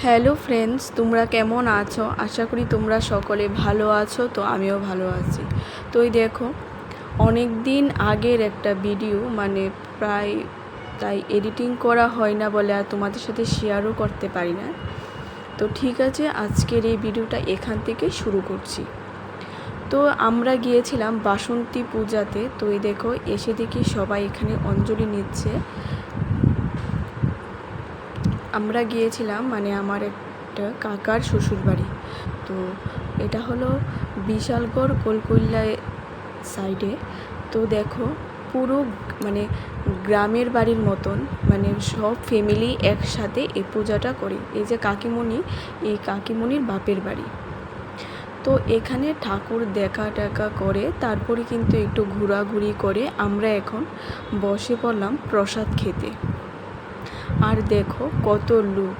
Hello friends তোমরা কেমন আছো? আশা করি তোমরা সকলে ভালো আছো, তো আমিও ভালো আছি। তো এই দেখো অনেক দিন আগের একটা ভিডিও মানে প্রায় তাই এডিটিং করা হয় না বলে আর তোমাদের সাথে শেয়ারও করতে পারি না। তো ঠিক আছে, আজকের এই ভিডিওটা এখান থেকে শুরু করছি। তো আমরা গিয়েছিলাম বাসন্তী পূজাতে, তো এই দেখো, এসে দেখি সবাই এখানে অঞ্জলি নিচ্ছে। আমরা গিয়েছিলাম মানে আমার একটা কাকার শ্বশুরবাড়ি। তো এটা হলো বিশালগড় কোলকল্যায় সাইডে তো দেখো, পুরো মানে গ্রামের বাড়ির মতন মানে সব ফ্যামিলি একসাথে এই পূজাটা করে। এই যে কাকিমণি, এই কাকিমণির বাপের বাড়ি। তো এখানে ঠাকুর দেখা টেকা করে, তারপরে কিন্তু একটু ঘোরাঘুরি করে আমরা এখন বসে পড়লাম প্রসাদ খেতে। আর দেখো কত লোক।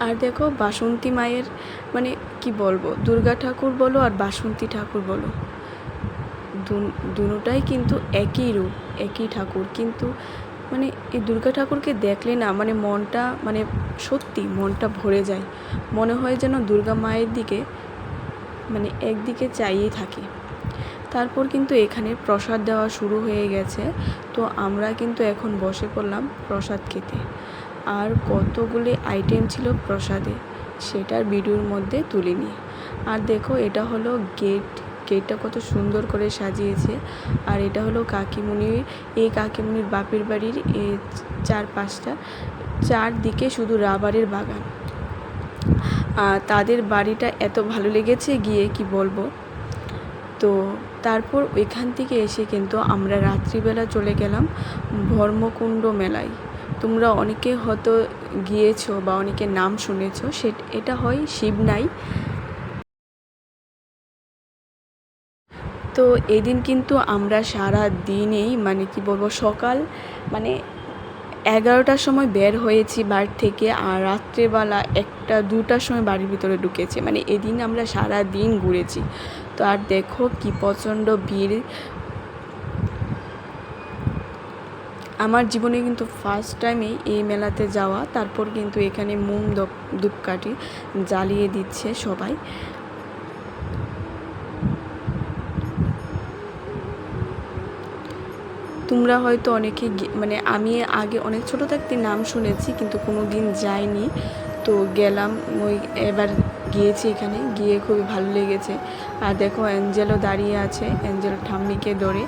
আর দেখো বাসন্তী মায়ের মানে কি বলব, দুর্গা ঠাকুর বলো আর বাসন্তী ঠাকুর বলো দুটাই কিন্তু একই রূপ, একই ঠাকুর। কিন্তু মানে এই দুর্গা ঠাকুরকে দেখলে না মানে মনটা মানে সত্যি মনটা ভরে যায়। মনে হয় যেন দুর্গা মায়ের দিকে মানে একদিকে চাইয়ে থাকি। তারপর কিন্তু এখানে প্রসাদ দেওয়া শুরু হয়ে গেছে। তো আমরা কিন্তু এখন বসে পড়লাম প্রসাদ খেতে। আর কতগুলি আইটেম ছিল প্রসাদে, সেটার ভিডিওর মধ্যে তুলে তুলিনি আর দেখো, এটা হলো গেট গেটটা কত সুন্দর করে সাজিয়েছে। আর এটা হলো কাকিমুনি এই কাকিমুনির বাপের বাড়ির এই চার পাঁচটা চারদিকে শুধু রাবারের বাগান। তাদের বাড়িটা এত ভালো লেগেছে গিয়ে কি বলব? তো তারপর ওইখান থেকে এসে কিন্তু আমরা রাত্রিবেলা চলে গেলাম ধর্মকুণ্ড মেলায়। তোমরা অনেকে হয়তো গিয়েছো বা অনেকে নাম শুনেছো, সে, এটা হয় শিবনাই। তো এদিন কিন্তু আমরা সারা দিনেই মানে কি বলব, সকাল মানে এগারোটার সময় বের হয়েছি বাড়ি থেকে আর রাত্রেবেলা একটা দুটার সময় বাড়ির ভিতরে ঢুকেছি। মানে এদিন আমরা সারা দিন ঘুরেছি। তো আর দেখো কি প্রচণ্ড ভিড়। আমার জীবনে কিন্তু ফার্স্ট টাইমে এই মেলাতে যাওয়া, তারপর কিন্তু এখানে মোম ধূপকাঠি জ্বালিয়ে দিচ্ছে সবাই। তোমরা হয়তো অনেকে মানে আমি আগে অনেক ছোটো থাকতে নাম শুনেছি, কিন্তু কোনো দিন যাইনি। তো গেলাম ওই এবার গিয়েছি এখানে, গিয়ে খুবই ভালো লেগেছে। আর দেখো, অ্যাঞ্জেলও দাঁড়িয়ে আছে, অ্যাঞ্জেল ঠাম্মিকে ধরে।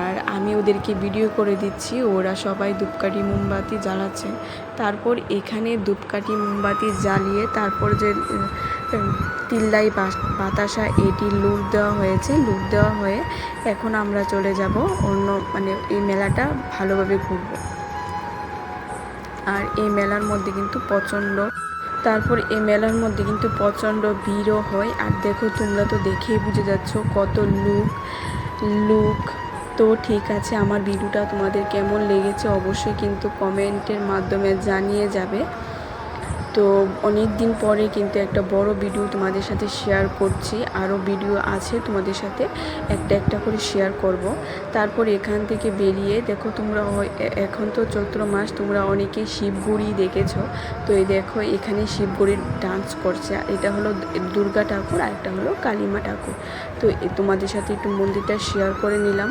আর আমি ওদেরকে ভিডিও করে দিচ্ছি, ওরা সবাই ধূপকাঠি মোমবাতি জ্বালাচ্ছে। তারপর এখানে ধূপকাঠি মোমবাতি জ্বালিয়ে তারপর যে তিল্লাই বাতাসা, এটি লুক দেওয়া হয়েছে। লুক দেওয়া হয়ে এখন আমরা চলে যাব অন্য মানে এই মেলাটা ভালোভাবে ঘুরব। আর এই মেলার মধ্যে কিন্তু প্রচণ্ড তারপর এই মেলার মধ্যে কিন্তু প্রচণ্ড ভিড়ও হয়। আর দেখো, তোমরা তো দেখেই বুঝে যাচ্ছ কত লুক। লুক তো ঠিক আছে, আমার ভিডিওটা তোমাদের কেমন লেগেছে অবশ্যই কিন্তু কমেন্টের মাধ্যমে জানিয়ে যাবে। তো অনেক দিন পরে কিন্তু একটা বড় ভিডিও তোমাদের সাথে শেয়ার করছি। আরও ভিডিও আছে তোমাদের সাথে একটা একটা করে শেয়ার করব। তারপর এখান থেকে বেরিয়ে দেখো তোমরা এখন তো চৈত্র মাস, তোমরা অনেকেই শিবগুড়ি দেখেছ। তো এই দেখো এখানে শিবগুড়ির ডান্স করছে। এটা হলো দুর্গা ঠাকুর আর একটা হলো কালিমা ঠাকুর। তো তোমাদের সাথে একটু মন্দিরটা শেয়ার করে নিলাম।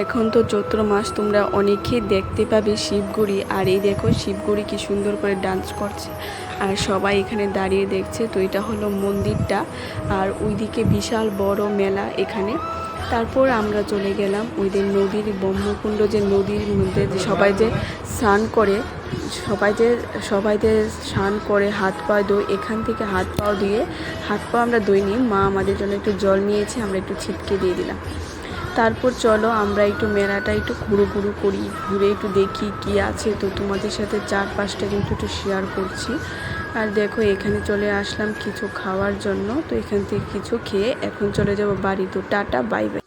এখন তো চৈত্র মাস, তোমরা অনেকেই দেখতে পাবে শিবগুড়ি। আর এই দেখো, শিবগুড়ি কি সুন্দর করে ডান্স করছে। আর সবাই এখানে দাঁড়িয়ে দেখছে, তো এটা হলো মন্দিরটা। আর ওইদিকে বিশাল বড় মেলা এখানে। তারপর আমরা চলে গেলাম ওই দিন নদীর ব্রহ্মকুণ্ড, যে নদীর মধ্যে যে সবাই যে স্নান করে, সবাই যে সবাই যে স্নান করে, হাত পা দই এখান থেকে হাত পাও দিয়ে হাত পা আমরা দই নিই মা আমাদের জন্য একটু জল নিয়েছে, আমরা একটু ছিটকে দিয়ে দিলাম। তারপর চলো আমরা একটু মেলাটা একটু ঘুরো ঘুরো করি, ঘুরে একটু দেখি কি আছে। তো তোমাদের সাথে চারপাশটা কিন্তু একটু শেয়ার করছি। আর দেখো এখানে চলে আসলাম কিছু খাওয়ার জন্য, তো এখান থেকে কিছু খেয়ে এখন চলে যাব বাড়ি। তো টাটা বাই বাই